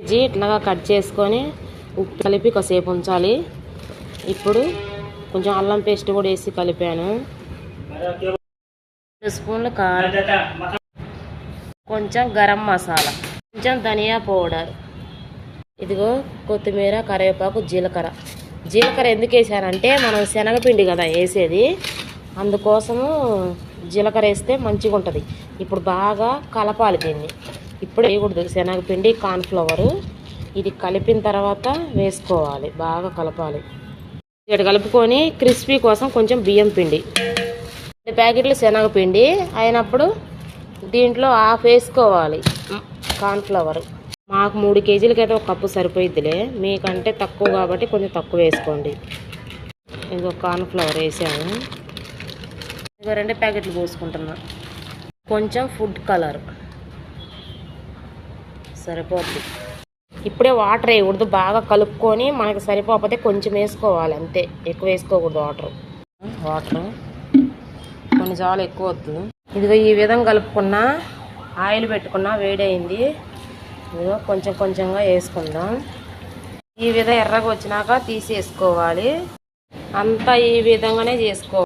KG ఇట్లాగా cut చేసుకొని ఉప్పు కలిపి కాసేపు ఉంచాలి. ఇప్పుడు కొంచెం అల్లం పేస్ట్ కూడా వేసి కలిపాను. రెండు స్పూన్లు కారం. కొంచెం గరం మసాలా. కొంచెం ధనియా పౌడర్. ఇదిగో కొత్తిమీర కరివేపాకు జీలకర్ర. జీలకర్ర ఎందుకు వేసానంటే మనం శనగపిండి కదా వేసేది. అందుకోసము జీలకర్ర వేస్తే మంచిగా ఉంటుంది ఇప్పుడు బాగా కలపాలి దీన్ని. ఇప్పుడు వేయకూడదు శనగపిండి కార్న్ఫ్లవరు. ఇది కలిపిన తర్వాత వేసుకోవాలి. బాగా కలపాలి. ఇక్కడ కలుపుకొని క్రిస్పీ కోసం కొంచెం బియ్యం పిండి. రెండు ప్యాకెట్లు శనగపిండి అయినప్పుడు దీంట్లో హాఫ్ వేసుకోవాలి. కార్న్ఫ్లవర్. మాకు మూడు కేజీలకి అయితే ఒక కప్పు సరిపోయిద్దిలే. మీకంటే తక్కువ కాబట్టి కొంచెం తక్కువ వేసుకోండి. ఇంకో కార్న్ఫ్లవర్ వేసాము ఇంకో రెండు ప్యాకెట్లు పోసుకుంటున్నా. కొంచెం ఫుడ్ కలర్. సరిపోద్ది. ఇప్పుడే వాటర్ వేయకూడదు బాగా కలుపుకొని మనకి సరిపోకపోతే కొంచెం వేసుకోవాలి అంతే. ఎక్కువ వేసుకోకూడదు వాటర్. వాటర్. కొన్ని చాలా ఎక్కువ వస్తుంది. ఇదిగో ఈ విధంగా కలుపుకున్నా ఆయిల్ పెట్టుకున్నా వేడైంది. ఇదిగో కొంచెం కొంచెంగా వేసుకుందాం. ఈ విధంగా ఎర్రగా వచ్చినాక తీసేసుకోవాలి. అంతా ఈ విధంగానే చేసుకోవాలి.